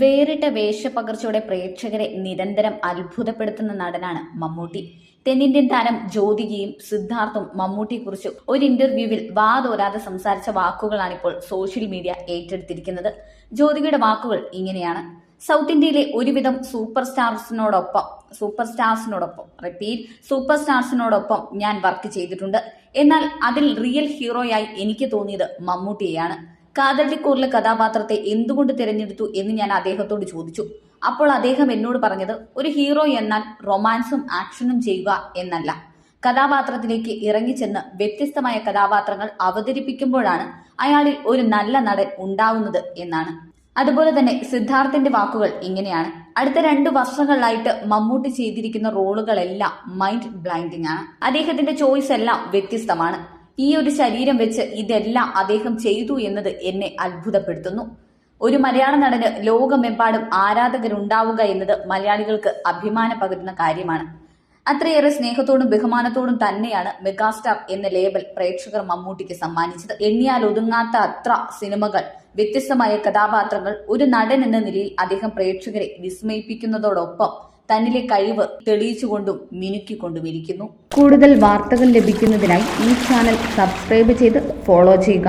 വേറിട്ട വേഷപ്പകർച്ചയോടെ പ്രേക്ഷകരെ നിരന്തരം അത്ഭുതപ്പെടുത്തുന്ന നടനാണ് മമ്മൂട്ടി. തെന്നിന്ത്യൻ താരം ജ്യോതികയും സിദ്ധാർത്ഥും മമ്മൂട്ടിയെക്കുറിച്ച് ഒരു ഇന്റർവ്യൂവിൽ വാതോരാതെ സംസാരിച്ച വാക്കുകളാണിപ്പോൾ സോഷ്യൽ മീഡിയ ഏറ്റെടുത്തിരിക്കുന്നത്. ജ്യോതികയുടെ വാക്കുകൾ ഇങ്ങനെയാണ്. സൗത്ത് ഇന്ത്യയിലെ ഒരുവിധം സൂപ്പർ സ്റ്റാർസിനോടൊപ്പം സൂപ്പർ സ്റ്റാർസിനോടൊപ്പം റിപ്പീറ്റ് സൂപ്പർ സ്റ്റാർസിനോടൊപ്പം ഞാൻ വർക്ക് ചെയ്തിട്ടുണ്ട്. എന്നാൽ അതിൽ റിയൽ ഹീറോയായി എനിക്ക് തോന്നിയത് മമ്മൂട്ടിയെയാണ്. കാതലിക്കൂറിലെ കഥാപാത്രത്തെ എന്തുകൊണ്ട് തിരഞ്ഞെടുത്തു എന്ന് ഞാൻ അദ്ദേഹത്തോട് ചോദിച്ചു. അപ്പോൾ അദ്ദേഹം എന്നോട് പറഞ്ഞത് ഒരു ഹീറോ എന്നാൽ റൊമാൻസും ആക്ഷനും ചെയ്യുക എന്നല്ല. കഥാപാത്രത്തിലേക്ക് ഇറങ്ങിച്ചെന്ന് വ്യത്യസ്തമായ കഥാപാത്രങ്ങൾ അവതരിപ്പിക്കുമ്പോഴാണ് അയാളിൽ ഒരു നല്ല നടൻ ഉണ്ടാവുന്നത് എന്നാണ്. അതുപോലെ തന്നെ സിദ്ധാർത്ഥന്റെ വാക്കുകൾ ഇങ്ങനെയാണ്. അടുത്ത രണ്ട് വർഷങ്ങളിലായിട്ട് മമ്മൂട്ടി ചെയ്തിരിക്കുന്ന റോളുകളെല്ലാം മൈൻഡ് ബ്ലൈൻഡിങ് ആണ്. അദ്ദേഹത്തിന്റെ ചോയ്സ് എല്ലാം വ്യത്യസ്തമാണ്. ഈ ഒരു ശരീരം വെച്ച് ഇതെല്ലാം അദ്ദേഹം ചെയ്തു എന്നത് എന്നെ അത്ഭുതപ്പെടുത്തുന്നു. ഒരു മലയാള നടന് ലോകമെമ്പാടും ആരാധകരുണ്ടാവുക എന്നത് മലയാളികൾക്ക് അഭിമാനം പകരുന്ന കാര്യമാണ്. അത്രയേറെ സ്നേഹത്തോടും ബഹുമാനത്തോടും തന്നെയാണ് മെഗാസ്റ്റാർ എന്ന ലേബൽ പ്രേക്ഷകർ മമ്മൂട്ടിക്ക് സമ്മാനിച്ചത്. എണ്ണിയാൽ ഒതുങ്ങാത്ത അത്ര സിനിമകൾ വ്യത്യസ്തമായ കഥാപാത്രങ്ങൾ ഒരു നടൻ എന്ന നിലയിൽ അദ്ദേഹം പ്രേക്ഷകരെ വിസ്മയിപ്പിക്കുന്നതോടൊപ്പം തന്നിലെ കഴിവ് തെളിയിച്ചുകൊണ്ടും മിനുക്കിക്കൊണ്ടും ഇരിക്കുന്നു. കൂടുതൽ വാർത്തകൾ ലഭിക്കുന്നതിനായി ഈ ചാനൽ സബ്സ്ക്രൈബ് ചെയ്ത് ഫോളോ ചെയ്യുക.